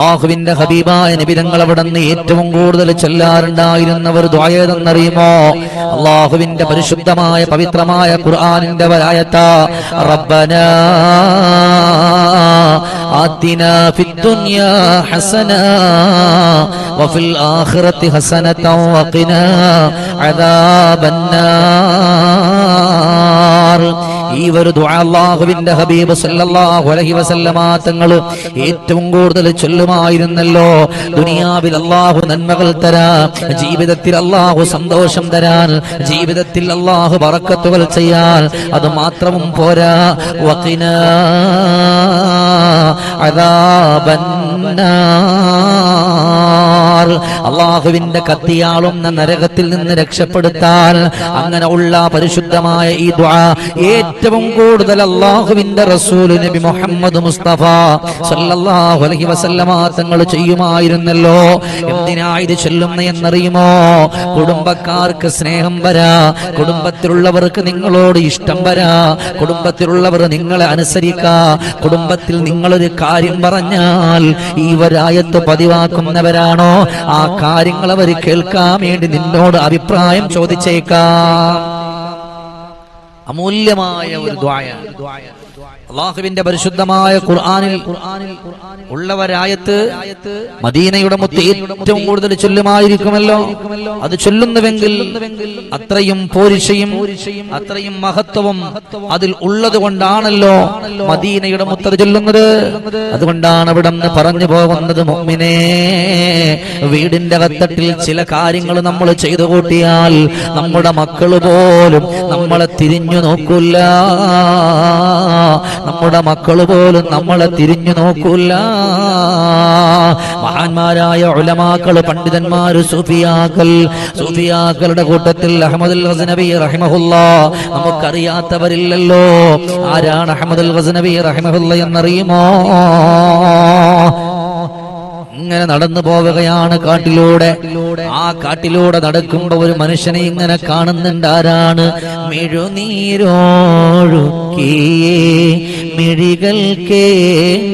അള്ളാഹുവിന്റെ ഹബീബായ നബിതങ്ങൾ അവിടെ നിന്ന് ഏറ്റവും കൂടുതൽ ചൊല്ലാറുണ്ടായിരുന്നവർ ദ്വായതെന്നറിയുമോ അള്ളാഹുവിന്റെ പരിശുദ്ധമായ പവിത്രമായ ഖുർആാനിന്റെ വരായത്ത റബ്ബന آتنا في الدنيا حسنة وفي الآخرة حسنة وقنا عذاب النار ഈ ഒരു ദുആ അല്ലാഹുവിന്റെ ഹബീബ് സല്ലല്ലാഹു അലൈഹി വസല്ലമ തങ്ങൾ ഏറ്റവും കൂടുതൽ ചൊല്ലുമായിരുന്നല്ലോ. ദുനിയാവിൽ അല്ലാഹു നന്മകൾ തരാ ജീവിതത്തിൽ അല്ലാഹു സന്തോഷം തരാൻ ജീവിതത്തിൽ അല്ലാഹു വറക്കത്തുകൾ ചെയ്യാൻ അത് മാത്രവും പോരാ. വഖിന അദാബന്നാർ അള്ളാഹുവിന്റെ കത്തിയാളുന്ന നരകത്തിൽ നിന്ന് രക്ഷപ്പെടുത്താൻ അങ്ങനെ ഉള്ള പരിശുദ്ധമായ ഈ ദ്വാ ഏറ്റവും കൂടുതൽ അള്ളാഹുവിന്റെ റസൂൽ നബി മുഹമ്മദ് മുസ്തഫ സല്ലല്ലാഹു അലൈഹി വസല്ലമ തങ്ങൾ ചെയ്യുമായിരുന്നല്ലോ. എന്തിനാ ഇത് ചൊല്ലുന്ന എന്നറിയുമോ? കുടുംബക്കാർക്ക് സ്നേഹം വരാ. കുടുംബത്തിലുള്ളവർക്ക് നിങ്ങളോട് ഇഷ്ടം വരാ. കുടുംബത്തിലുള്ളവർ നിങ്ങളെ അനുസരിക്കാ. കുടുംബത്തിൽ നിങ്ങളൊരു കാര്യം പറഞ്ഞാൽ ഈ വരായത്ത് പതിവാക്കുന്നവരാണോ? ആ കാര്യങ്ങൾ അവർ കേൾക്കാൻ വേണ്ടി നിന്നോട് അഭിപ്രായം ചോദിച്ചേക്കാം. അമൂല്യമായ ഒരു ദ്വായ അള്ളാഹുവിന്റെ പരിശുദ്ധമായ ഖുർആനിൽ ഉള്ളവരായത്ത് മദീനയുടെ മുത്ത് ഏറ്റവും കൂടുതൽ ചൊല്ലുമായിരിക്കുമല്ലോ. അത് ചൊല്ലുന്നുവെങ്കിൽ അത്രയും പോരിശയും അത്രയും മഹത്വവും അതിൽ ഉള്ളത് കൊണ്ടാണല്ലോ മദീനയുടെ മുത്തത് ചൊല്ലുന്നത്. അതുകൊണ്ടാണ് അവിടെ നിന്ന് പറഞ്ഞു പോകുന്നത് മുഅ്മിനേ വീടിന്റെ കത്തട്ടിൽ ചില കാര്യങ്ങൾ നമ്മൾ ചെയ്തു കൂട്ടിയാൽ നമ്മുടെ മക്കൾ പോലും നമ്മളെ തിരിഞ്ഞു നോക്കൂല. നമ്മുടെ മക്കൾ പോലും നമ്മളെ തിരിഞ്ഞു നോക്കൂല. മഹാന്മാരായ ഉലമാക്കൾ പണ്ഡിതന്മാർ സുഫിയാക്കൾ സുഫിയാക്കളുടെ കൂട്ടത്തിൽ അഹമ്മദുൽ ഹസനബി റഹിമഹുല്ല. നമുക്കറിയാത്തവരില്ലല്ലോ. ആരാണ് അഹമ്മദുൽ ഹസനബി റഹിമഹുല്ല എന്നറിയുമോ? ഇങ്ങനെ നടന്നു പോവുകയാണ് കാട്ടിലൂടെ. ആ കാട്ടിലൂടെ നടക്കുമ്പോ ഒരു മനുഷ്യനെ ഇങ്ങനെ കാണുന്നുണ്ട്. ആരാണ്? മെഴുനീരോഴുക്കിയേ മിഴികൾക്കേ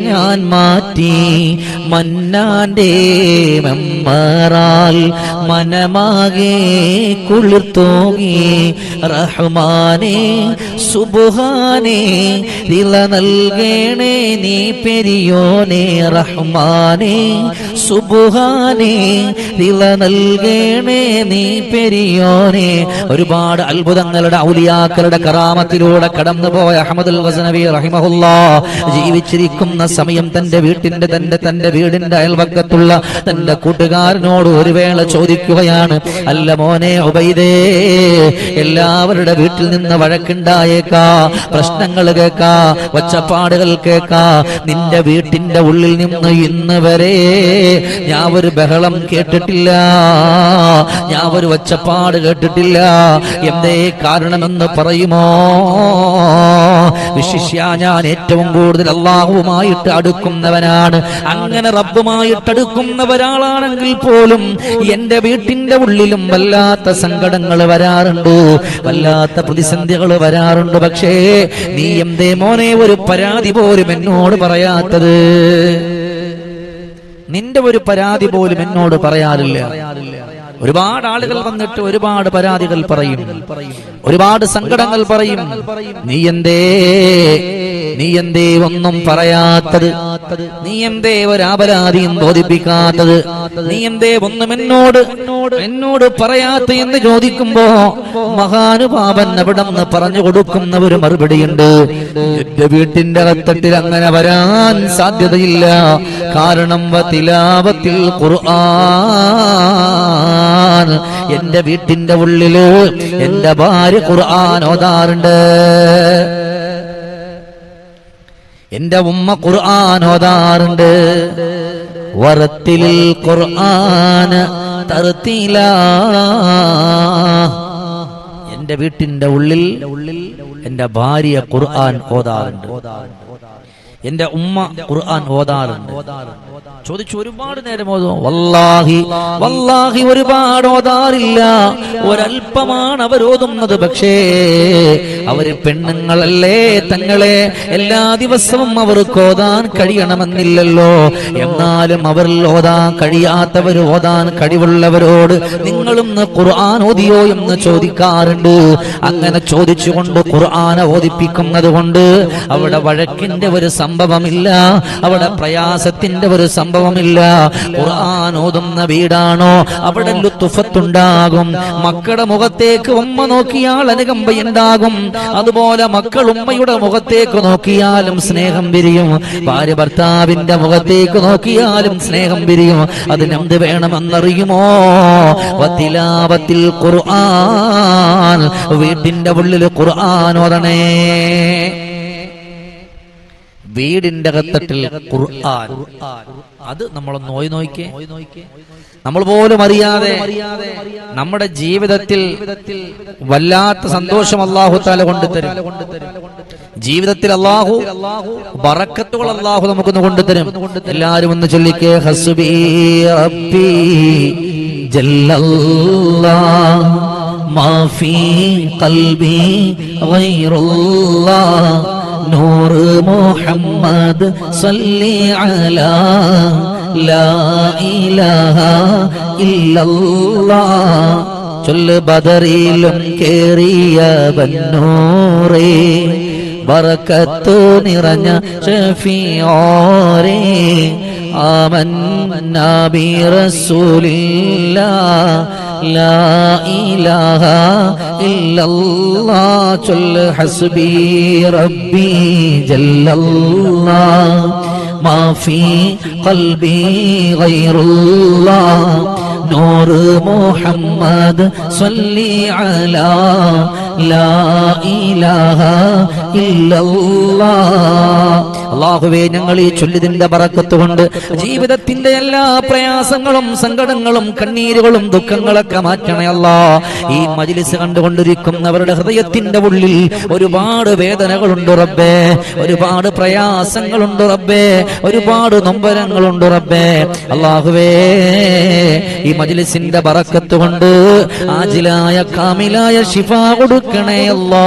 ഞാൻ മാറ്റി മന്നാന്റെ മെമ്മറാൽ മനമാകെ കുളിർത്തോങ്ങി. റഹ്മാനെ സുബുഹാനെ നില നൽകേണേ നീ പെരിയോനെ. റഹ്മാനെ സുബുഹാനെ നില നൽകേണേ നീ പെരിയോനെ. ഒരുപാട് അത്ഭുതങ്ങളുടെ ഔലിയാക്കളുടെ കറാമത്തിലൂടെ കടന്നുപോയ അഹമ്മദുൽ ഗസനവി റഹിമഹുല്ല ജീവിച്ചിരിക്കുന്ന സമയം തന്റെ വീട്ടിന്റെ തന്റെ തന്റെ വീടിന്റെ അയൽവക്കത്തുള്ള തന്റെ കൂട്ടുകാരനോട് ഒരു വേള ചോദിക്കുകയാണ്. അല്ല മോനെ ഉബൈദേ എല്ലാവരുടെ വീട്ടിൽ നിന്ന് വഴക്കുണ്ടായേക്കാ പ്രശ്നങ്ങൾ കേക്കാ ഒച്ചപ്പാടുകൾ കേക്കാ. നിന്റെ വീട്ടിന്റെ ഉള്ളിൽ നിന്ന് ഇന്ന് വരെ ഞാൻ ഒരു ബഹളം കേട്ടിട്ടില്ല. ഞാൻ ഒരു ഒച്ചപ്പാട് കേട്ടിട്ടില്ല. എന്തേ കാരണമെന്ന് പറയുമോ? വിശിഷ്യ ഞാൻ ഏറ്റവും കൂടുതൽ അള്ളാഹുവുമായിട്ട് അടുക്കുന്നവനാണ്. അങ്ങനെ റബ്ബുമായിട്ട് അടുക്കുന്ന ഒരാളാണെങ്കിൽ പോലും എന്റെ വീട്ടിന്റെ ഉള്ളിലും വല്ലാത്ത സങ്കടങ്ങൾ വരാറുണ്ട്. വല്ലാത്ത പ്രതിസന്ധികൾ വരാറുണ്ട്. പക്ഷേ നീ എന്തേ മോനെ ഒരു പരാതി പോലും എന്നോട് പറയാത്തത്? നിന്റെ ഒരു പരാതി പോലും എന്നോട് പറയാറില്ല. ഒരുപാട് ആളുകൾ വന്നിട്ട് ഒരുപാട് പരാതികൾ പറയും. ഒരുപാട് സങ്കടങ്ങൾ പറയും. നീ എന്തേ നീ എന്തേ ഒന്നും പറയാത്തത്? നീ എന്തേ ഒരാപരാധിയും ബോധിപ്പിക്കാത്തത്? നീ എന്തേ ഒന്നും എന്നോട് എന്നോട് പറയാത്ത എന്ന് ചോദിക്കുമ്പോ മഹാനുഭാവൻ അവിടെ നിന്ന് പറഞ്ഞു കൊടുക്കുന്ന ഒരു മറുപടിയുണ്ട്. എന്റെ വീട്ടിന്റെ അകത്തട്ടിൽ അങ്ങനെ വരാൻ സാധ്യതയില്ല. കാരണം വതിലാവത്തിൽ ഖുർആൻ. എന്റെ വീട്ടിന്റെ ഉള്ളിൽ എന്റെ ഭാര്യ ഖുർആൻ ഓതാറുണ്ട്. എന്റെ ഉമ്മ ഖുർആൻ ഓതാറുണ്ട്. വറത്തിൽ ഖുർആൻ തറുത്തില. എന്റെ വീട്ടിന്റെ ഉള്ളിൽ ഉള്ളിൽ എന്റെ ഭാര്യ ഖുർആൻ ഓതാറുണ്ട്. എന്റെ ഉമ്മ ഖുർആൻ ഓതാറുണ്ട്. ചോദിച്ചു ഒരുപാട് നേരം ഓതും. വല്ലാഹി വല്ലാഹി ഒരുപാട് ഓതാറില്ല. ഒരല്പമാണ് അവർ ഓതുന്നത് പക്ഷേ അവർ പെണ്ണുങ്ങളല്ലേ തങ്ങളെ? എല്ലാ ദിവസവും അവർക്ക് ഓതാൻ കഴിയണമെന്നില്ലല്ലോ. എന്നാലും അവരിൽ ഓതാൻ കഴിയാത്തവർ ഓതാൻ കഴിവുള്ളവരോട് നിങ്ങളും ഖുർആൻ ഓതിയോ എന്ന് ചോദിക്കാറുണ്ട്. അങ്ങനെ ചോദിച്ചുകൊണ്ട് ഖുർആൻ ഓതിപ്പിക്കുന്നത് കൊണ്ട് അവിടെ വഴക്കിന്റെ ഒരു സംഭവമില്ല. അവിടെ പ്രയാസത്തിന്റെ ഒരു സംഭവമില്ല. ഖുർആൻ ഓതുന്ന വീടാണോ? അവിടെ ലുത്തുഫത്തുണ്ടാകും മക്കളുടെ മുഖത്തേക്ക് ഉമ്മ നോക്കിയാൽ അനുകമ്പയുണ്ടാകും അതുപോലെ മക്കൾ ഉമ്മയുടെ മുഖത്തേക്ക് നോക്കിയാലും സ്നേഹം വിരിയും ഭാര്യ ഭർത്താവിന്റെ മുഖത്തേക്ക് നോക്കിയാലും സ്നേഹം വിരിയും അതിനെന്ത് വേണമെന്നറിയുമോ? വത്തിലാവത്തിൽ ഖുർആൻ വീട്ടിന്റെ ഉള്ളിൽ ഖുർആൻ ഓതണേ. വീടിന്റെ അകത്തട്ടിൽ ഖുർആൻ. അത് നമ്മൾ നോയി നോക്കി നമ്മൾ പോലും അറിയാതെ നമ്മുടെ ജീവിതത്തിൽ വല്ലാത്ത സന്തോഷം അള്ളാഹു താല കൊണ്ടുതരും. ജീവിതത്തിൽ അള്ളാഹു ബറക്കത്തുകൾ അള്ളാഹു നമുക്കൊന്ന് കൊണ്ടുതരും. എല്ലാരും ഒന്ന് ചൊല്ലിക്കേ. ഹസുബി റബ്ബി ജല്ലല്ലാഹ് മാഫി ഖൽബി ഗൈറുല്ലാഹ് نور محمد صلي على لا إله إلا الله ചൊല്ല് ബദറിലും കേറിയ ബന്നൂറേ ബറക്കത്തു നിറഞ്ഞ ഷഫിയോരേ آمنا برسول الله لا إله إلا الله جل حسبي ربي جل الله ما في قلبي غير الله نور محمد صلي على لا إله إلا الله അള്ളാഹുവേ ഞങ്ങൾ ഈ ചൊല്ലിതിന്റെ പറക്കത്ത് കൊണ്ട് ജീവിതത്തിന്റെ എല്ലാ പ്രയാസങ്ങളും സങ്കടങ്ങളും കണ്ണീരുകളും ദുഃഖങ്ങളൊക്കെ മാറ്റണയല്ല ഈ മജിലിസ് കണ്ടുകൊണ്ടിരിക്കുന്നവരുടെ ഹൃദയത്തിന്റെ ഉള്ളിൽ ഒരുപാട് വേദനകളുണ്ട് റബ്ബേ. ഒരുപാട് പ്രയാസങ്ങളുണ്ട് റബ്ബേ. ഒരുപാട് നൊമ്പരങ്ങളുണ്ട് റബ്ബേ. അള്ളാഹുവേ ഈ മജിലിസിന്റെ പറക്കത്തുകൊണ്ട് ആജിലായ കാമിലായ ശിഫ കൊടുക്കണേ അല്ലാ.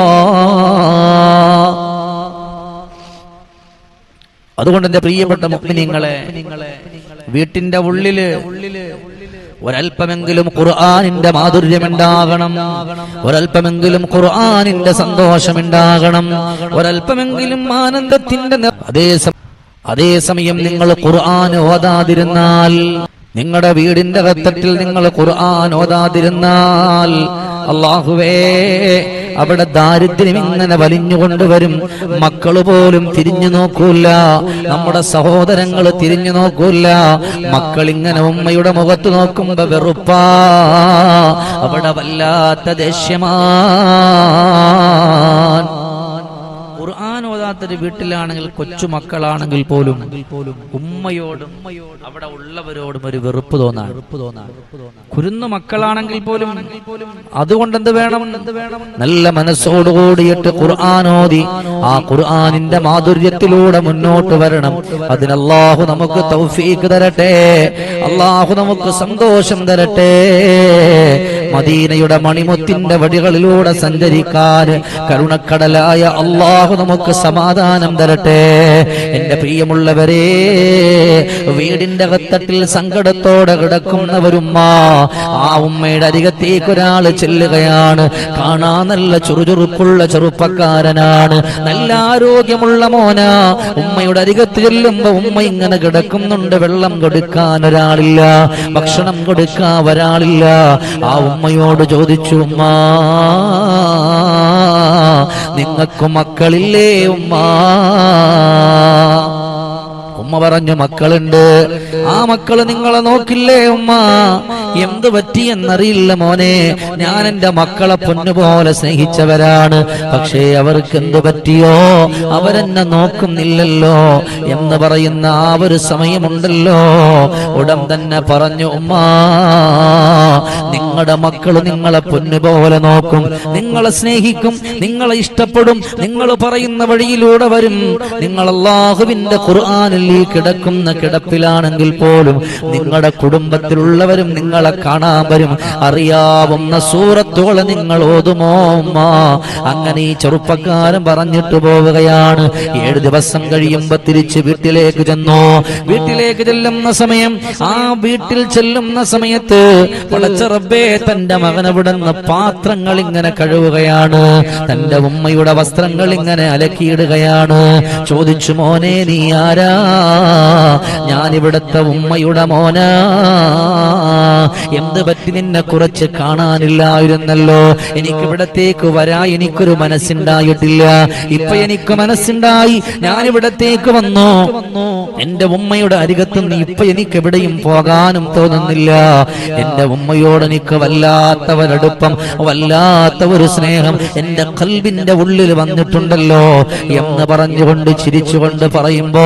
അതുകൊണ്ട് എന്റെ പ്രിയപ്പെട്ട മുഗ്മിനിങ്ങളെ വീട്ടിന്റെ ഉള്ളിൽ ഒരൽപ്പമെങ്കിലും ഖുർആാനിന്റെ മാധുര്യമുണ്ടാകണം ഒരൽപ്പമെങ്കിലും ഖുർആാനിന്റെ സന്തോഷമുണ്ടാകണം ഒരൽപ്പമെങ്കിലും ആനന്ദത്തിന്റെ അതേ സമയം അതേസമയം നിങ്ങൾ ഖുർആൻ ഓതാതിരുന്നാൽ നിങ്ങളുടെ വീടിന്റെ കത്തട്ടിൽ നിങ്ങൾ ഖുർആൻ ഓതാതിരുന്നാൽ അള്ളാഹുവേ അവിടെ ദാരിദ്ര്യം ഇങ്ങനെ വലിഞ്ഞുകൊണ്ടുവരും മക്കൾ പോലും തിരിഞ്ഞു നോക്കൂല. നമ്മുടെ സഹോദരങ്ങൾ തിരിഞ്ഞു നോക്കൂല. മക്കൾ ഇങ്ങനെ ഉമ്മയുടെ മുഖത്ത് നോക്കുമ്പോ വെറുപ്പാ. അവിടെ വല്ലാത്ത ദേഷ്യമാ. ഓതാത്തൊരു വീട്ടിലാണെങ്കിൽ കൊച്ചുമക്കളാണെങ്കിൽ പോലും ഉമ്മയോടും അവിടെ ഉള്ളവരോടും ഒരു വെറുപ്പ് തോന്നാണ് കുരുന്നു മക്കളാണെങ്കിൽ പോലും അതുകൊണ്ട് എന്ത് വേണം? നല്ല മനസ്സോടുകൂടിയിട്ട് ഖുർആാനോദി ആ ഖുർആാനിന്റെ മാധുര്യത്തിലൂടെ മുന്നോട്ട് വരണം. അതിന് അള്ളാഹു നമുക്ക് തൗഫീക്ക് തരട്ടെ. അള്ളാഹു നമുക്ക് സന്തോഷം തരട്ടെ. മദീനയുടെ മണിമുത്തിന്റെ വടികളിലൂടെ സഞ്ചരിക്കാൻ കരുണക്കടലായ അള്ളാഹു നമുക്ക് സമാധാനം തരട്ടെ. എന്റെ പ്രിയമുള്ളവരെ വീടിന്റെ അകത്തട്ടിൽ സങ്കടത്തോടെ കിടക്കുന്നവരുമ്മ ആ ഉമ്മയുടെ അരികത്തേക്ക് ഒരാൾ ചെല്ലുകയാണ്. കാണാൻ നല്ല ചുറുചുറുക്കുള്ള ചെറുപ്പക്കാരനാണ്. നല്ല ആരോഗ്യമുള്ള മോന. ഉമ്മയുടെ അരികത്ത് ചെല്ലുമ്പോ ഉമ്മ ഇങ്ങനെ കിടക്കുന്നുണ്ട് വെള്ളം കൊടുക്കാൻ ഒരാളില്ല. ഭക്ഷണം കൊടുക്കാൻ ഒരാളില്ല. ആ ഉമ്മയോട് ചോദിച്ചു ഉമ്മ നിങ്ങൾക്ക് മക്കളില്ലേ ഉമ്മ? ഉമ്മ പറഞ്ഞു മക്കളുണ്ട്. ആ മക്കൾ നിങ്ങളെ നോക്കില്ലേ ഉമ്മ? എന്ത് പറ്റി എന്നറിയില്ല മോനെ. ഞാൻ എന്റെ മക്കളെ പൊന്നുപോലെ സ്നേഹിച്ചവരാണ്. പക്ഷേ അവർക്ക് എന്ത് പറ്റിയോ? അവരെന്നെ നോക്കുന്നില്ലല്ലോ എന്ന് പറയുന്ന ആ ഒരു സമയമുണ്ടല്ലോ. ഉടൻ തന്നെ പറഞ്ഞു ഉമ്മ നിങ്ങളുടെ മക്കൾ നിങ്ങളെ പൊന്നുപോലെ നോക്കും. നിങ്ങളെ സ്നേഹിക്കും നിങ്ങളെ ഇഷ്ടപ്പെടും. നിങ്ങൾ പറയുന്ന വഴിയിലൂടെ വരും. നിങ്ങൾ അള്ളാഹുവിന്റെ ഖുർആാനിൽ ഈ കിടക്കുന്ന കിടപ്പിലാണെങ്കിൽ പോലും നിങ്ങളുടെ കുടുംബത്തിലുള്ളവരും നിങ്ങളെ കാണാൻ വരും. അറിയാവുന്ന സൂറത്തുകളെ നിങ്ങൾ ഓതുമോ അങ്ങനെ ഈ ചെറുപ്പക്കാരൻ പറഞ്ഞിട്ട് പോവുകയാണ്. ഏഴ് ദിവസം കഴിയുമ്പോ തിരിച്ച് വീട്ടിലേക്ക് ചെന്നു. വീട്ടിലേക്ക് ചെല്ലുന്ന സമയം ആ വീട്ടിൽ ചെല്ലുന്ന സമയത്ത് റബ്ബേ തന്റെ മകൻ അവിടുന്ന് പാത്രങ്ങൾ ഇങ്ങനെ കഴുകുകയാണ്. തന്റെ ഉമ്മയുടെ വസ്ത്രങ്ങൾ ഇങ്ങനെ അലക്കിയിടുകയാണ്. ചോദിച്ചു മോനെ നീ ആരാ? ഞാൻ ഇവിടുത്തെ ഉമ്മയുടെ മോനാ. എന്ത് പറ്റി നിന്നെ കുറച്ച് കാണാനില്ലായിരുന്നല്ലോ? എനിക്ക് ഇവിടത്തേക്ക് വരാ എനിക്കൊരു മനസ്സുണ്ടായിട്ടില്ല. ഇപ്പൊ എനിക്ക് മനസ്സുണ്ടായി. ഞാൻ ഇവിടത്തേക്ക് വന്നു. എന്റെ ഉമ്മയുടെ അരികത്ത് ഇപ്പൊ എനിക്ക് എവിടെയും പോകാനും തോന്നുന്നില്ല. എന്റെ ഉമ്മയോട് എനിക്ക് വല്ലാത്ത ഒരടുപ്പം വല്ലാത്ത ഒരു സ്നേഹം എന്റെ കൽവിന്റെ ഉള്ളിൽ വന്നിട്ടുണ്ടല്ലോ എന്ന് പറഞ്ഞുകൊണ്ട് ചിരിച്ചുകൊണ്ട് പറയുമ്പോ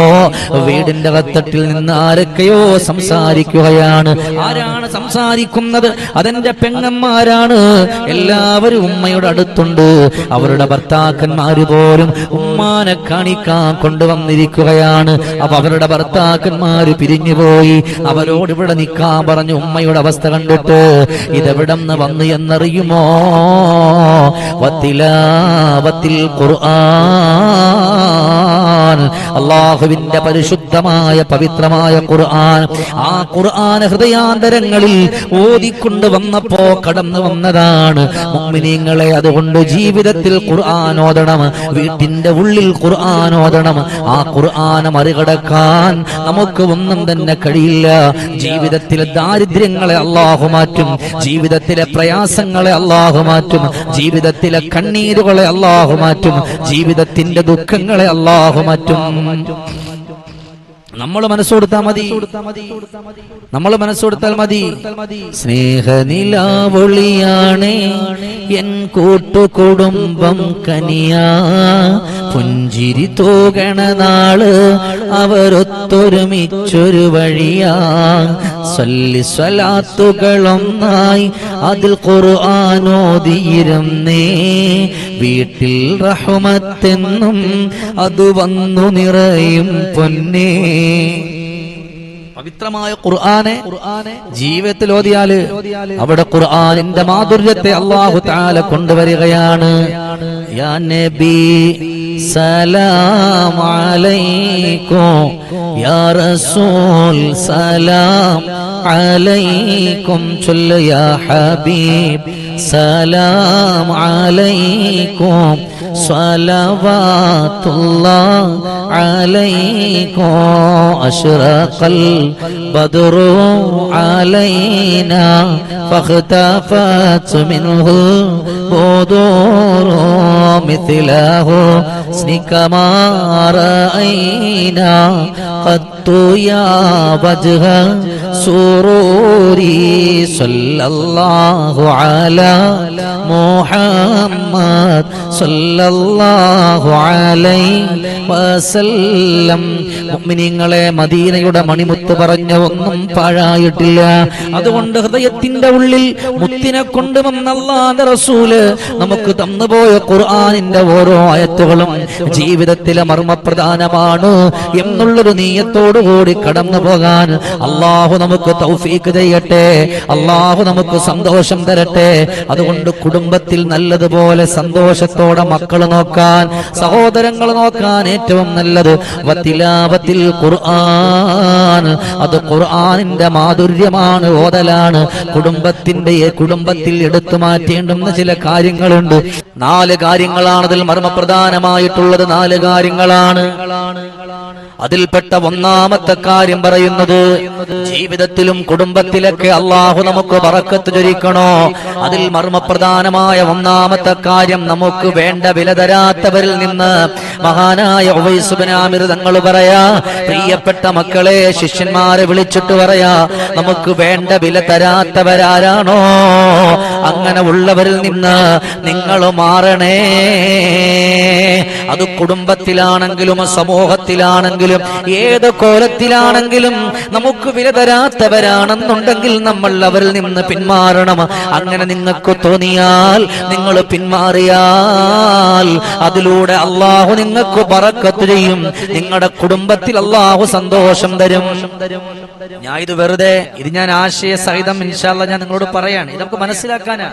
വീടിന്റെ കത്തട്ടിൽ നിന്ന് ആരൊക്കെയോ സംസാരിക്കുകയാണ്. ആരാണ് സംസാരിക്കുന്നത്? അതെന്റെ പെങ്ങന്മാരാണ്. എല്ലാവരും ഉമ്മയുടെ അടുത്തുണ്ട്. അവരുടെ ഭർത്താക്കന്മാര് പോലും ഉമ്മാനെ കാണിക്കാൻ കൊണ്ടുവന്നിരിക്കുകയാണ്. അപ്പൊ അവരുടെ ഭർത്താക്കന്മാര് പിരിഞ്ഞുപോയി. അവരോട് ഇവിടെ നിൽക്കാൻ പറഞ്ഞു ഉമ്മയുടെ അവസ്ഥ കണ്ടിട്ട് ഇതെവിടം വന്ന് വന്നു എന്നറിയുമോ? വത്തിലാവത്തിൽ ഖുർആൻ. അള്ളാഹുവിന്റെ പരിശുദ്ധമായ പവിത്രമായ ഖുർആൻ. ആ ഖുർആൻ ഹൃദയാന്തരങ്ങളിൽ ഓതിക്കൊണ്ട് വന്നപ്പോ കടന്നു വന്നതാണ്. മുഅ്മിനീങ്ങളെ അതുകൊണ്ട് ജീവിതത്തിൽ ഖുർആൻ ഓതണം. വീട്ടിന്റെ ഉള്ളിൽ ഖുർആൻ ഓതണം. ആ ഖുർആനെ മറികടക്കാൻ നമുക്ക് ഒന്നും തന്നെ കഴിയില്ല. ജീവിതത്തിലെ ദാരിദ്ര്യങ്ങളെ അള്ളാഹു മാറ്റും. ജീവിതത്തിലെ പ്രയാസങ്ങളെ അള്ളാഹു മാറ്റും. ജീവിതത്തിലെ കണ്ണീരുകളെ അള്ളാഹു മാറ്റും. ജീവിതത്തിന്റെ ദുഃഖങ്ങളെ അള്ളാഹു മാറ്റും. മറ്റും നമ്മൾ മനസ്സുകൊടുത്താൽ മതി. നമ്മൾ മനസ്സുകൊടുത്താൽ മതി. സ്നേഹനിലാവൊളിയാണ്. എൻ കൂട്ടുകുടുംബം കനിയാ. പുഞ്ചിരി തോകണ നാൾ അവരൊത്തൊരുമിച്ചൊരു വഴിയാ. അതിൽ അതിൽ ഖുർആാനോദിയിരുന്നേ വീട്ടിൽ റഹ്മത്തെന്നും അത് വന്നു നിറയും പൊന്നേ. പവിത്രമായ ഖുർആനെ ജീവിതത്തിൽ ഓതിയാൽ അവിടെ ഖുർആനിന്റെ മാധുര്യത്തെ അള്ളാഹു താല കൊണ്ടുവരികയാണ്. യാ നബി സലാം യാ റസൂൽ സലാം അലൈക്കും ചൊല്ലു യാ ഹബീബ് സലാം അലൈക്കും صلوات الله عليكم أشرق البدر علينا فاختفت منه بدور مثله سنك ما رأينا قد يا وجه سروري صلى الله على محمد صلى الله عليه وسلم മുഅ്മിനീങ്ങളെ മദീനയുടെ മണിമുത്ത് പറഞ്ഞ ഒന്നും പാഴായിട്ടില്ല അതുകൊണ്ട് ഹൃദയത്തിന്റെ ഉള്ളിൽ മുത്തിനെ കൊണ്ടുവന്ന അല്ലാഹുവിന്റെ റസൂല് നമുക്ക് തന്നുപോയ ഖുർആനിന്റെ ഓരോ ആയത്തുകളും ജീവിതത്തിലെ മർമ്മപ്രധാനമാണ് എന്നുള്ളൊരു നീയത്തോടുകൂടി കടന്നു പോകാൻ അള്ളാഹു നമുക്ക് തൗഫീക്ക് ചെയ്യട്ടെ. അള്ളാഹു നമുക്ക് സന്തോഷം തരട്ടെ. അതുകൊണ്ട് കുടുംബത്തിൽ നല്ലതുപോലെ സന്തോഷത്തോടെ മക്കൾ നോക്കാൻ സഹോദരങ്ങൾ നോക്കാൻ ഏറ്റവും നല്ലത് വത്തിലാപത്തിൽ ഖുർആൻ. അത് ഖുർആനിന്റെ മാധുര്യമാണ് ഓതലാണ്. കുടുംബത്തിന്റെ കുടുംബത്തിൽ എടുത്തു മാറ്റേണ്ടുന്ന ചില കാര്യങ്ങളുണ്ട്. നാല് കാര്യങ്ങളാണ് അതിൽ മർമ്മപ്രധാനമായിട്ടുള്ളത്. നാല് കാര്യങ്ങളാണ്. അതിൽപ്പെട്ട ഒന്നാമത്തെ കാര്യം പറയുന്നത് ജീവിതത്തിലും കുടുംബത്തിലൊക്കെ അള്ളാഹു നമുക്ക് പറക്കത്ത് ചൊരിക്കണോ? അതിൽ മർമ്മപ്രധാനമായ ഒന്നാമത്തെ കാര്യം നമുക്ക് വേണ്ട വില തരാത്തവരിൽ നിന്ന് മഹാനായ ഉവൈസുബനാമിർ തങ്ങൾ പറയാ പ്രിയപ്പെട്ട മക്കളെ ശിഷ്യന്മാരെ വിളിച്ചിട്ട് പറയാ നമുക്ക് വേണ്ട വില തരാത്തവരാരാണോ? അങ്ങനെ ഉള്ളവരിൽ നിന്ന് നിങ്ങൾ മാറണേ. അത് കുടുംബത്തിലാണെങ്കിലും സമൂഹത്തിലാണെങ്കിലും ഏത് കോലത്തിലാണെങ്കിലും നമുക്ക് വില തരാത്തവരാണെന്നുണ്ടെങ്കിൽ നമ്മൾ അവരിൽ നിന്ന് പിന്മാറണം. അങ്ങനെ നിങ്ങൾക്ക് തോന്നിയാൽ നിങ്ങൾ പിന്മാറിയാൽ അതിലൂടെ അള്ളാഹു നിങ്ങൾക്ക് പറക്കത്ത് ചെയ്യും. നിങ്ങളുടെ കുടുംബത്തിൽ അള്ളാഹു സന്തോഷം തരും. ഞാൻ ഇത് വെറുതെ ഇത് ഞാൻ ആശയ സഹിതം ഇൻഷാല്ല ഞാൻ നിങ്ങളോട് പറയാണ്. ഇതൊക്കെ മനസ്സിലാക്കാനാ.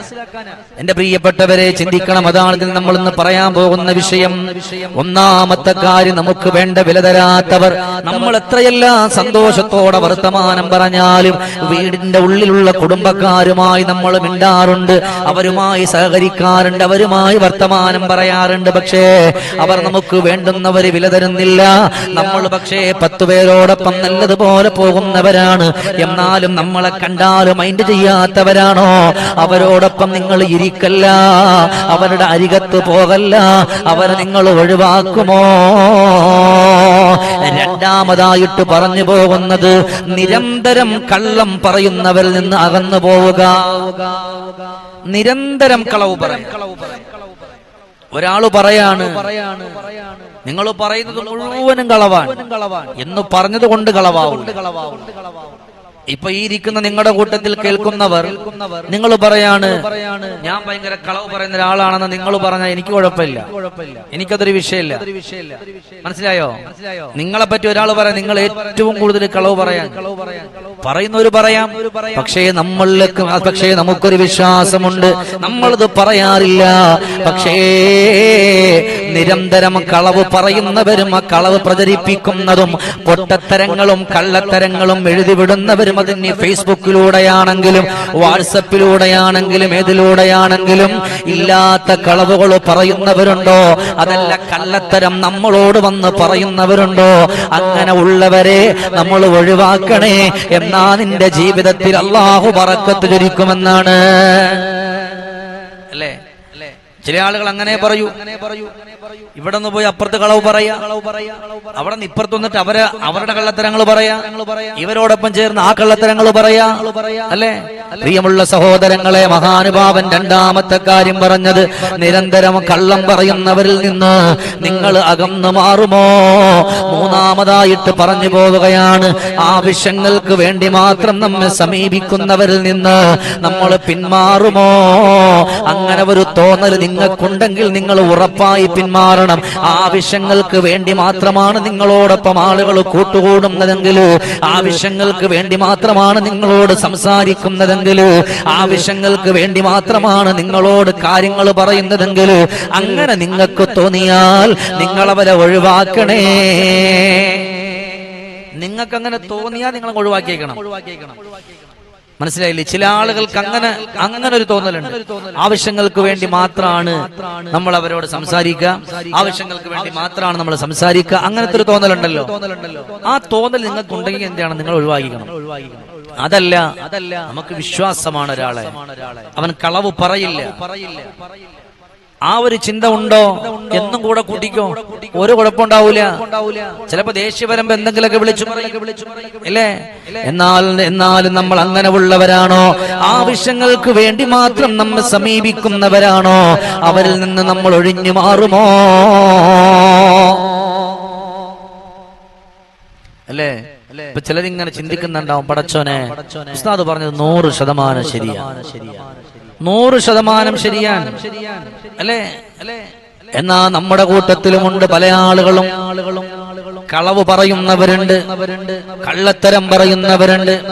എന്റെ പ്രിയപ്പെട്ടവരെ ചിന്തിക്കണം. അതാണ് ഇതിൽ നമ്മൾ ഇന്ന് പറയാൻ പോകുന്ന വിഷയം. ഒന്നാമത്തെ കാര്യം നമുക്ക് വേണ്ട വില തരാത്തവർ. നമ്മൾ എത്രയെല്ലാം സന്തോഷത്തോടെ വർത്തമാനം പറഞ്ഞാലും വീടിന്റെ ഉള്ളിലുള്ള കുടുംബക്കാരുമായി നമ്മൾ മിണ്ടാറുണ്ട്. അവരുമായി സഹകരിക്കാറുണ്ട്. അവരുമായി വർത്തമാനം പറയാറുണ്ട്. പക്ഷേ അവർ നമുക്ക് വേണ്ടുന്നവര് വില തരുന്നില്ല. നമ്മൾ പക്ഷേ പത്തു പേരോടൊപ്പം നല്ലതുപോലെ പോകുന്നവരാണ്. എന്നാലും നമ്മളെ കണ്ടാലും മൈൻഡ് ചെയ്യാത്തവരാണോ? അവരോടൊപ്പം നിങ്ങൾ ഇരിക്കല്ല. അവരുടെ അരികത്ത് പോകല്ല. അവരെ നിങ്ങൾ ഒഴിവാക്കുമോ? രണ്ടാമതായിട്ട് പറഞ്ഞു പോകുന്നത് നിരന്തരം കള്ളം പറയുന്നവരിൽ നിന്ന് അകന്നു പോവുക. നിരന്തരം കളവ് പറയും ഒരാൾ പറയാണ് നിങ്ങൾ പറയുന്നത് മുഴുവനും കളവാണ് എന്ന് പറഞ്ഞത് കൊണ്ട് കളവാവും. ഇപ്പൊ ഈ ഇരിക്കുന്ന നിങ്ങളുടെ കൂട്ടത്തിൽ കേൾക്കുന്നവർ നിങ്ങൾ പറയാണ് ഞാൻ ഭയങ്കര കളവ് പറയുന്ന ഒരാളാണെന്ന് നിങ്ങൾ പറഞ്ഞാൽ എനിക്ക് കുഴപ്പമില്ല. എനിക്കതൊരു വിഷയമില്ല. മനസ്സിലായോ? നിങ്ങളെ പറ്റി ഒരാൾ പറയാം നിങ്ങൾ ഏറ്റവും കൂടുതൽ കളവ് പറയാൻ. പറയുന്നവര് പറയാം. പക്ഷേ നമ്മളിലേക്ക് പക്ഷേ നമുക്കൊരു വിശ്വാസമുണ്ട്. നമ്മളിത് പറയാറില്ല. പക്ഷേ നിരന്തരം കളവ് പറയുന്നവരും ആ കളവ് പ്രചരിപ്പിക്കുന്നതും പൊട്ടത്തരങ്ങളും കള്ളത്തരങ്ങളും എഴുതിവിടുന്നവരും അതിന് ഫേസ്ബുക്കിലൂടെയാണെങ്കിലും വാട്സപ്പിലൂടെയാണെങ്കിലും ഏതിലൂടെയാണെങ്കിലും ഇല്ലാത്ത കളവുകൾ പറയുന്നവരുണ്ടോ? അതല്ല കള്ളത്തരം നമ്മളോട് വന്ന് പറയുന്നവരുണ്ടോ? അങ്ങനെ ഉള്ളവരെ നമ്മൾ ഒഴിവാക്കണേ എന്നാ നിന്റെ ജീവിതത്തിൽ അള്ളാഹു പറക്കത്ത് ചൊരിക്കുമെന്നാണ്. അല്ലേ? ചില ആളുകൾ അങ്ങനെ പറയൂ. ഇവിടെ നിന്ന് പോയി അപ്പുറത്ത് കളവ് പറയാ. അവിടെ നിന്ന് ഇപ്പുറത്ത് വന്നിട്ട് അവർ അവരുടെ കള്ളത്തരങ്ങൾ പറയാ. ഇവരോടൊപ്പം ചേർന്ന് ആ കള്ളത്തരങ്ങൾ പറയാ. അല്ലേ? പ്രിയമുള്ള സഹോദരങ്ങളെ മഹാനുഭാവൻ രണ്ടാമത്തെ കാര്യം പറഞ്ഞത് നിരന്തരം കള്ളം പറയുന്നവരിൽ നിന്ന് നിങ്ങൾ അകന്നു മാറുമോ? മൂന്നാമതായിട്ട് പറഞ്ഞു പോവുകയാണ്. ആവശ്യങ്ങൾക്ക് വേണ്ടി മാത്രം നമ്മെ സമീപിക്കുന്നവരിൽ നിന്ന് നമ്മൾ പിന്മാറുമോ? അങ്ങനെ ഒരു തോന്നൽ നിങ്ങൾക്കുണ്ടെങ്കിൽ നിങ്ങൾ ഉറപ്പായി പിന്മാറണം ആവശ്യങ്ങൾക്ക് വേണ്ടി മാത്രമാണ് നിങ്ങളോടൊപ്പം ആളുകൾ കൂട്ടുകൂടുന്നതെങ്കിൽ ആവശ്യങ്ങൾക്ക് വേണ്ടി മാത്രമാണ് നിങ്ങളോട് സംസാരിക്കുന്നതെങ്കിൽ ആവശ്യങ്ങൾക്ക് വേണ്ടി മാത്രമാണ് നിങ്ങളോട് കാര്യങ്ങൾ പറയുന്നതെങ്കിൽ അങ്ങനെ നിങ്ങൾക്ക് തോന്നിയാൽ നിങ്ങളവരെ ഒഴിവാക്കണേ. നിങ്ങൾക്ക് അങ്ങനെ തോന്നിയാൽ നിങ്ങൾ ഒഴിവാക്കിയേക്കണം. മനസ്സിലായില്ലേ? ചില ആളുകൾക്ക് അങ്ങനെ അങ്ങനെ ഒരു തോന്നലുണ്ട്. ആവശ്യങ്ങൾക്ക് വേണ്ടി മാത്രമാണ് നമ്മൾ അവരോട് സംസാരിക്കുക. ആവശ്യങ്ങൾക്ക് വേണ്ടി മാത്രമാണ് നമ്മൾ സംസാരിക്കുക. അങ്ങനത്തെ ഒരു തോന്നലുണ്ടല്ലോ. ആ തോന്നൽ നിങ്ങൾക്ക് ഉണ്ടെങ്കിൽ എന്താണ്? നിങ്ങൾ ഒഴിവാക്കിക്കണം. അതല്ല അതല്ല നമുക്ക് വിശ്വാസമാണ് ഒരാളെ. അവൻ കളവ് പറയില്ല. ആ ഒരു ചിന്ത ഉണ്ടോ? എന്നും കൂടെ കൂട്ടിക്കോ. ഒരു കുഴപ്പമുണ്ടാവൂല. ചിലപ്പോ ദേഷ്യപരമ്പ എന്തെങ്കിലുമൊക്കെ വിളിച്ചു അല്ലേ എന്നാൽ എന്നാലും നമ്മൾ അങ്ങനെ ഉള്ളവരാണോ? ആവശ്യങ്ങൾക്ക് വേണ്ടി മാത്രം നമ്മെ സമീപിക്കുന്നവരാണോ? അവരിൽ നിന്ന് നമ്മൾ ഒഴിഞ്ഞു മാറുമോ? അല്ലേ? ഇപ്പൊ ചിലരിങ്ങനെ ചിന്തിക്കുന്നുണ്ടാവും പടച്ചോനെ ഉസ്താദ് പറഞ്ഞത് നൂറ് ശതമാനം ശരിയാണ് ശരിയാണ് നൂറ് ശതമാനം ശരിയാണ്. അല്ലേ? എന്നാ നമ്മുടെ കൂട്ടത്തിലുമുണ്ട് പല ആളുകളും. കളവ് പറയുന്നവരുണ്ട്. കള്ളത്തരം പറയുന്നവരുണ്ട്.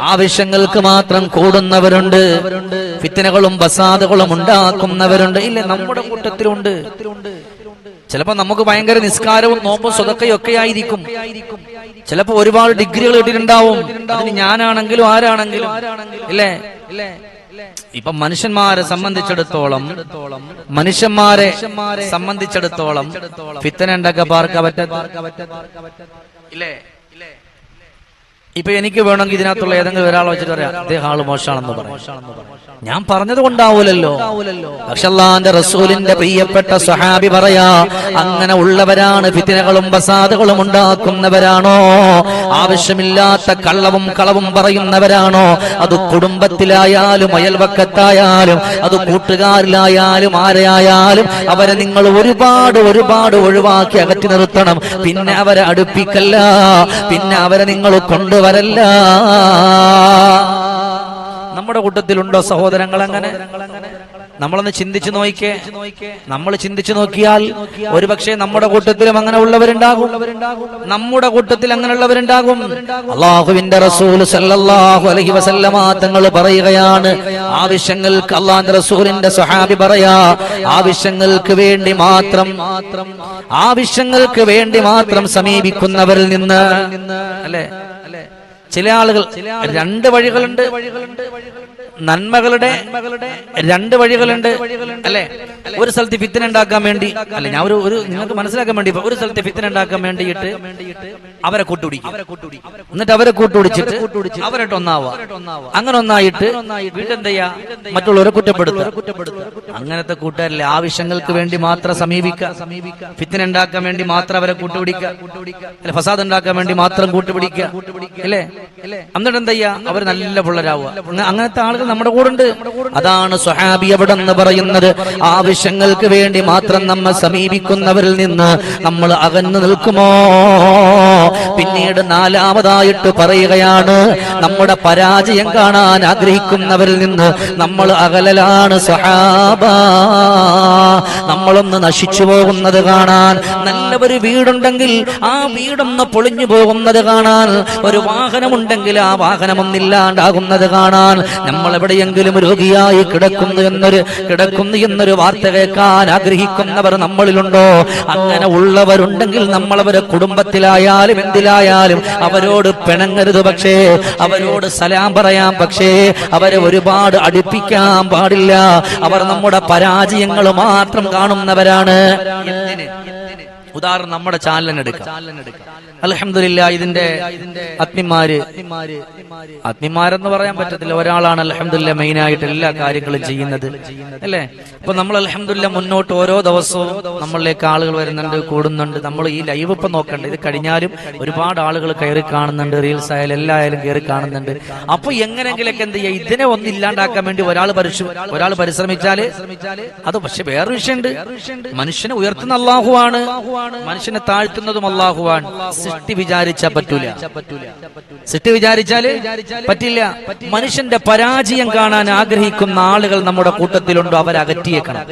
ആവശ്യങ്ങൾക്ക് മാത്രം കൂടുന്നവരുണ്ട്. ഫിത്തനകളും ബസാദുകളും ഉണ്ടാക്കുന്നവരുണ്ട്. ഇല്ല നമ്മുടെ കൂട്ടത്തിലുണ്ട്. ചിലപ്പോ നമുക്ക് ഭയങ്കര നിസ്കാരവും നോമ്പും സ്വതക്കയും ഒക്കെ ആയിരിക്കും. ചിലപ്പോ ഒരുപാട് ഡിഗ്രികൾ കിട്ടിയിട്ടുണ്ടാവും ഞാനാണെങ്കിലും ആരാണെങ്കിലും. ഇല്ലേ? ഇപ്പൊ മനുഷ്യന്മാരെ സംബന്ധിച്ചിടത്തോളം മനുഷ്യന്മാരെ സംബന്ധിച്ചിടത്തോളം ഫിത്തനുണ്ടൊക്കെ പാർക്കാൻ പറ്റാത്ത ഇല്ലേ? ഇപ്പൊ എനിക്ക് വേണമെങ്കിൽ ഇതിനകത്തുള്ള ഏതെങ്കിലും ഒരാളെ വെച്ചിട്ട് പറയാം അദ്ദേഹം ആൾ മോശമാണെന്ന് പറയാം. ഞാൻ പറഞ്ഞത് കൊണ്ടാവൂലല്ലോ. പക്ഷെ റസൂലിന്റെ പ്രിയപ്പെട്ട സ്വഹാബി പറയാ അങ്ങനെ ഉള്ളവരാണ് ഫിത്തിനകളും ബസാദുകളും ഉണ്ടാക്കുന്നവരാണോ? ആവശ്യമില്ലാത്ത കള്ളവും കളവും പറയുന്നവരാണോ? അത് കുടുംബത്തിലായാലും അയൽവക്കത്തായാലും അത് കൂട്ടുകാരിലായാലും ആരെയായാലും അവരെ നിങ്ങൾ ഒരുപാട് ഒരുപാട് ഒഴിവാക്കി അകറ്റി നിർത്തണം. പിന്നെ അവരെ അടുപ്പിക്കല്ല. പിന്നെ അവരെ നിങ്ങൾ കൊണ്ടുവരല്ല നമ്മുടെ കൂട്ടത്തിലുണ്ടോ സഹോദരങ്ങൾ അങ്ങനെ നമ്മളൊന്ന് ചിന്തിച്ചു നോക്കിയേ നമ്മൾ ചിന്തിച്ചു നോക്കിയാൽ ഒരുപക്ഷെ നമ്മുടെ കൂട്ടത്തിലും അങ്ങനെ ഉള്ളവരുണ്ടാകും. നമ്മുടെ കൂട്ടത്തിൽ അങ്ങനെയുള്ളവരുണ്ടാകും. അള്ളാഹുവിന്റെ റസൂൽ സല്ലല്ലാഹു അലൈഹി വസല്ലമ തങ്ങൾ പറയുകയാണ് ആവശ്യങ്ങൾക്ക് അള്ളാഹിന്റെ റസൂലിന്റെ സ്വഹാബി പറയാ ആവശ്യങ്ങൾക്ക് വേണ്ടി മാത്രം ആവശ്യങ്ങൾക്ക് വേണ്ടി മാത്രം സമീപിക്കുന്നവരിൽ നിന്ന് അല്ലേ? ചില ആളുകൾ രണ്ട് വഴികളുണ്ട്. നന്മകളുടെ രണ്ട് വഴികളുണ്ട്. അല്ലെ? ഒരു സ്ഥലത്ത് ഫിത്തിന ഉണ്ടാക്കാൻ വേണ്ടി അല്ലെ ഞാൻ ഒരു ഒരു നിങ്ങൾക്ക് മനസ്സിലാക്കാൻ വേണ്ടി ഒരു സ്ഥലത്ത് ഫിത്തിന ഉണ്ടാക്കാൻ വേണ്ടിയിട്ട് അവരെ കൂട്ടുപിടിക്കും. എന്നിട്ട് അവരെ കൂട്ടുപിടിച്ചിട്ട് അവരായിട്ട് ഒന്നാവുക. അങ്ങനെ ഒന്നായിട്ട് ചെയ്യാ മറ്റുള്ളവരെ കുറ്റപ്പെടുത്തുക. അങ്ങനത്തെ കൂട്ടുകാരിലെ ആവശ്യങ്ങൾക്ക് വേണ്ടി മാത്രം സമീപിക്കുക. ഫിത്തിന ഉണ്ടാക്കാൻ വേണ്ടി മാത്രം അവരെ കൂട്ടുപിടിക്കുക. അല്ലെ ഫസാദ് ഉണ്ടാക്കാൻ വേണ്ടി മാത്രം കൂട്ടുപിടിക്കുക. അല്ലേ? എന്നിട്ട് എന്താ ചെയ്യാ അവർ നല്ല പിള്ളേരാവുക. അങ്ങ- അങ്ങനത്തെ ആളുകൾ നമ്മുടെ കൂടെ ഉണ്ട് അതാണ് സ്വഹാബി അവിടെ എന്ന് പറയുന്നത്? ആവശ്യങ്ങൾക്ക് വേണ്ടി മാത്രം നമ്മെ സമീപിക്കുന്നവരിൽ നിന്ന് നമ്മൾ അകന്നു നിൽക്കുമോ? പിന്നീട് നാലാമതായിട്ട് പറയുകയാണ് നമ്മുടെ പരാജയം കാണാൻ ആഗ്രഹിക്കുന്നവരിൽ നിന്ന് നമ്മൾ അകലലാണ് സഹാബ നമ്മളൊന്ന് നശിച്ചു പോകുന്നത് കാണാൻ നല്ല ഒരു വീടുണ്ടെങ്കിൽ ആ വീടൊന്ന് പൊളിഞ്ഞു പോകുന്നത് കാണാൻ ഒരു വാഹനമുണ്ടെങ്കിൽ ആ വാഹനമൊന്നില്ലാണ്ടാകുന്നത് കാണാൻ നമ്മൾ എവിടെയെങ്കിലും രോഗിയായി കിടക്കുന്നു എന്നൊരു കിടക്കുന്നു എന്നൊരു വാർത്ത കേൾക്കാൻ ആഗ്രഹിക്കുന്നവർ നമ്മളിലുണ്ടോ? അങ്ങനെ ഉള്ളവരുണ്ടെങ്കിൽ നമ്മൾ അവരെ കുടുംബത്തിലായാലും എന്തിലായാലും അവരോട് പിണങ്ങരുത് പക്ഷേ അവരോട് സലാം പറയാം പക്ഷേ അവരെ ഒരുപാട് അടുപ്പിക്കാൻ പാടില്ല. അവർ നമ്മുടെ പരാജയങ്ങൾ മാത്രം കാണുന്നവരാണ്. എന്തിന്? ഉദാഹരണം നമ്മുടെ ചാനലിനെടുക്കാം അലഹമില്ല ഇതിന്റെ അഗ്നിമാര്. അഗ്നിമാരെന്ന് പറയാൻ പറ്റത്തില്ല. ഒരാളാണ് അലഹമില്ല മെയിൻ ആയിട്ട് എല്ലാ കാര്യങ്ങളും ചെയ്യുന്നത്. അല്ലേ? അപ്പൊ നമ്മൾ അലഹമില്ല മുന്നോട്ട് ഓരോ ദിവസവും നമ്മളിലേക്ക് ആളുകൾ വരുന്നുണ്ട് കൂടുന്നുണ്ട്. നമ്മൾ ഈ ലൈവ് ഇപ്പൊ നോക്കണ്ട. ഇത് കഴിഞ്ഞാലും ഒരുപാട് ആളുകൾ കയറി കാണുന്നുണ്ട്. റീൽസ് ആയാലും എല്ലാ ആയാലും കയറി കാണുന്നുണ്ട്. അപ്പൊ എങ്ങനെങ്കിലൊക്കെ എന്ത് ചെയ്യുക ഇതിനെ ഒന്ന് ഇല്ലാണ്ടാക്കാൻ വേണ്ടി ഒരാൾ പരിശ്രമ ഒരാൾ പരിശ്രമിച്ചാൽ അത് പക്ഷെ വേറെ വിഷയമുണ്ട്. മനുഷ്യനെ ഉയർത്തുന്ന അള്ളാഹുവാണ് മനുഷ്യനെ താഴ്ത്തുന്നതും അള്ളാഹുവാണ് സൃഷ്ടി വിചാരിച്ച പറ്റൂല. സൃഷ്ടി വിചാരിച്ചാൽ പറ്റില്ല. മനുഷ്യന്റെ പരാജയം കാണാൻ ആഗ്രഹിക്കുന്ന ആളുകൾ നമ്മുടെ കൂട്ടത്തിലുണ്ടോ. അവരകറ്റിയേക്കണം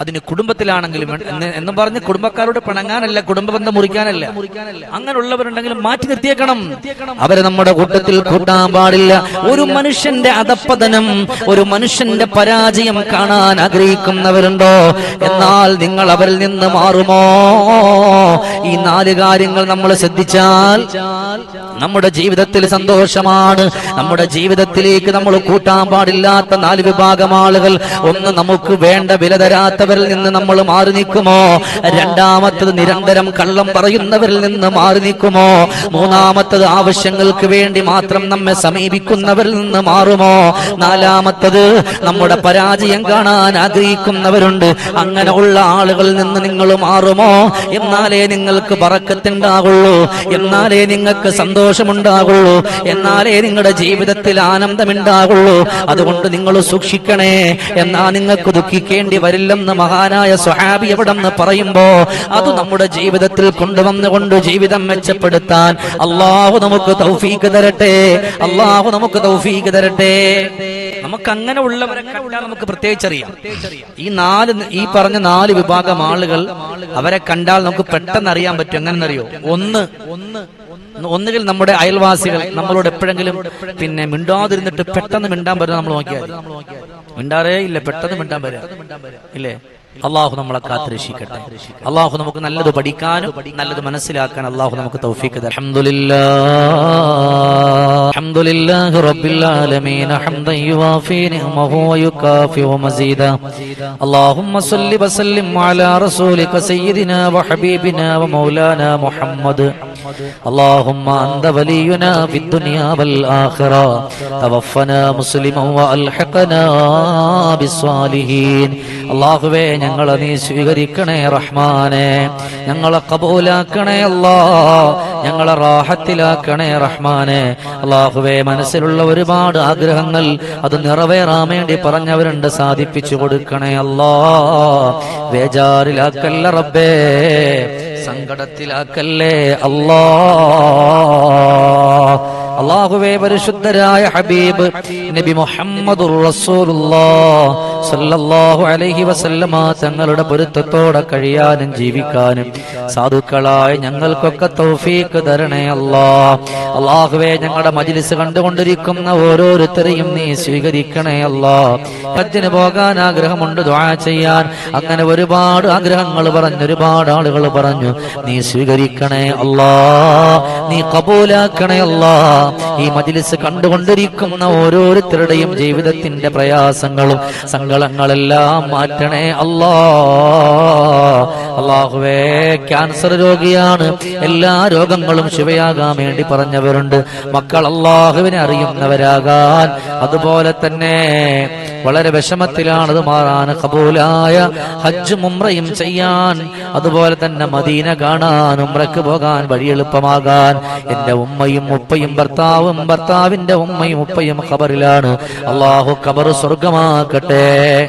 അതിന് കുടുംബത്തിലാണെങ്കിലും എന്ന് പറഞ്ഞ് കുടുംബക്കാരോട് പിണങ്ങാനല്ല കുടുംബ ബന്ധം മുറിക്കാനല്ല. അങ്ങനെയുള്ളവരുണ്ടെങ്കിലും മാറ്റി നിർത്തിയേക്കണം. അവരെ നമ്മുടെ കൂട്ടത്തിൽ കൂട്ടാൻ പാടില്ല. ഒരു മനുഷ്യന്റെ അധപ്പതനം ഒരു മനുഷ്യന്റെ പരാജയം കാണാൻ ആഗ്രഹിക്കുന്നവരുണ്ടോ? എന്നാൽ നിങ്ങൾ അവരിൽ നിന്ന് മാറുമോ? ഈ നാല് കാര്യങ്ങൾ നമ്മൾ ശ്രദ്ധിച്ചാൽ നമ്മുടെ ജീവിതത്തിൽ സന്തോഷമാണ്. നമ്മുടെ ജീവിതത്തിലേക്ക് നമ്മൾ കൂട്ടാൻ പാടില്ലാത്ത നാല് വിഭാഗം ആളുകൾ. ഒന്ന് നമുക്ക് വേണ്ട വില തരാത്തവരിൽ നിന്ന് നമ്മൾ മാറി നിൽക്കുമോ? രണ്ടാമത്തത് നിരന്തരം കള്ളം പറയുന്നവരിൽ നിന്ന് മാറി നിൽക്കുമോ? മൂന്നാമത്തത് ആവശ്യങ്ങൾക്ക് വേണ്ടി മാത്രം നമ്മെ സമീപിക്കുന്നവരിൽ നിന്ന് മാറുമോ? നാലാമത്തത് നമ്മുടെ പരാജയം കാണാൻ ആഗ്രഹിക്കുന്നവരുണ്ട്. അങ്ങനെയുള്ള ആളുകളിൽ നിന്ന് നിങ്ങൾ മാറുമോ? എന്നാലേ നിങ്ങൾക്ക് പറക്കത്തുണ്ടാകുള്ളൂ എന്നാലേ നിങ്ങൾക്ക് സന്തോഷമുണ്ടാകുള്ളൂ എന്നാലേ നിങ്ങളുടെ ജീവിതത്തിൽ ആനന്ദമുണ്ടാകുള്ളൂ. അതുകൊണ്ട് നിങ്ങൾ സൂക്ഷിക്കണേ എന്നാ നിങ്ങൾക്ക് ദുഃഖിക്കേണ്ടി വരില്ലെന്ന് മഹാനായ സ്വഹാബി എവിടെ പറയുമ്പോ അത് നമ്മുടെ ജീവിതത്തിൽ കൊണ്ടുവന്നുകൊണ്ട് ജീവിതം മെച്ചപ്പെടുത്താൻ അള്ളാഹു നമുക്ക് തൗഫീക്ക് തരട്ടെ അള്ളാഹു നമുക്ക് തൗഫീക്ക് തരട്ടെ. നമുക്ക് അങ്ങനെ ഉള്ളവരെ കണ്ടാൽ നമുക്ക് പ്രത്യേകിച്ചറിയാം. ഈ നാല് ഈ പറഞ്ഞ നാല് വിഭാഗം ആളുകൾ അവരെ കണ്ടാൽ നമുക്ക് പെട്ടെന്ന് അറിയാൻ പറ്റും. എങ്ങനെന്നറിയോ ഒന്ന് ഒന്ന് ഒന്നുകിൽ നമ്മുടെ അയൽവാസികൾ നമ്മളോട് എപ്പോഴെങ്കിലും പിന്നെ മിണ്ടാതിരുന്നിട്ട് പെട്ടെന്ന് മിണ്ടാൻ പറ്റും നമ്മൾ നോക്കിയാൽ മിണ്ടാറേ ഇല്ല പെട്ടെന്ന് മിണ്ടാൻ വരാം. ഇല്ലേ? അള്ളാഹു നമ്മളെ കാത്തുരക്ഷിക്കട്ടെ അള്ളാഹു നമുക്ക് നല്ലത് പഠിക്കാനും നല്ലത് മനസ്സിലാക്കാൻ അള്ളാഹു നമുക്ക് തൗഫീഖ് തരാം അൽഹംദുലില്ലാഹി റബ്ബിൽ ആലമീൻ ഹംദൻ യുവാഫി നിഅമഹു വയുകാഫി മസീദ اللهم صل وسلم على رسولك سيدنا وحبيبنا ومولانا محمد اللهم أنت ولينا في الدنيا والآخرة توفنا مسلما وألحقنا بالصالحين അള്ളാഹുവേ ഞങ്ങളെ നീ സ്വീകരിക്കണേ റഹ്മാനെ ഞങ്ങളെ കബൂലാക്കണേ അല്ലാ ഞങ്ങളെ റാഹത്തിലാക്കണേ റഹ്മാനെ അള്ളാഹുവേ മനസ്സിലുള്ള ഒരുപാട് ആഗ്രഹങ്ങൾ അത് നിറവേറാൻ വേണ്ടി പറഞ്ഞവരുണ്ട് സാധിപ്പിച്ചു കൊടുക്കണേ അല്ലാ വേജാറിലാക്കല്ല റബ്ബേ സങ്കടത്തിലാക്കല്ലേ? അല്ലാ അള്ളാഹുവേ പരിശുദ്ധരായ ഹബീബ് നബി മുഹമ്മദുർ റസൂലുള്ളാഹ്. സല്ലല്ലാഹു അലൈഹി വസല്ലമ തങ്ങളുടെ പൊരുത്തത്തോടെ കഴിയാനും ജീവിക്കാനും സാധുക്കളായ ഞങ്ങൾക്കൊക്കെ തൗഫീക്ക് തരണേ അല്ലാ. അള്ളാഹുവേ ഞങ്ങളുടെ മജിലിസ് കണ്ടുകൊണ്ടിരിക്കുന്ന ഓരോരുത്തരെയും നീ സ്വീകരിക്കണേ അല്ലാ. ഹജ്ജിന് പോകാൻ ആഗ്രഹമുണ്ട് ദ്വാ ചെയ്യാൻ. അങ്ങനെ ഒരുപാട് ആഗ്രഹങ്ങൾ പറഞ്ഞു ഒരുപാട് ആളുകൾ പറഞ്ഞു നീ സ്വീകരിക്കണേ അല്ലാ. നീ കബൂലാക്കണേ അല്ലാ. ഈ മജിലിസ് കണ്ടുകൊണ്ടിരിക്കുന്ന ഓരോരുത്തരുടെയും ജീവിതത്തിന്റെ പ്രയാസങ്ങളും സങ്കടങ്ങളെല്ലാം മാറ്റണേ അല്ലാ അള്ളാഹുവേ ക്യാൻസർ രോഗിയാണ്. എല്ലാ രോഗങ്ങളും ശിവയാകാൻ വേണ്ടി പറഞ്ഞവരുണ്ട്. മക്കൾ അള്ളാഹുവിനെ അറിയുന്നവരാകാൻ. അതുപോലെ തന്നെ വളരെ വിഷമത്തിലാണത് മാറാൻ കബൂലായ ഹജ്ജ് ഉമ്രയും ചെയ്യാൻ. അതുപോലെ തന്നെ മദീന കാണാൻ ഉമ്രക്ക് പോകാൻ വഴി എളുപ്പമാകാൻ. എന്റെ ഉമ്മയും ഉപ്പയും ഭർത്താവും ഭർത്താവിന്റെ ഉമ്മയും ഉപ്പയും ഖബറിലാണ്. അള്ളാഹു ഖബർ സ്വർഗമാക്കട്ടെ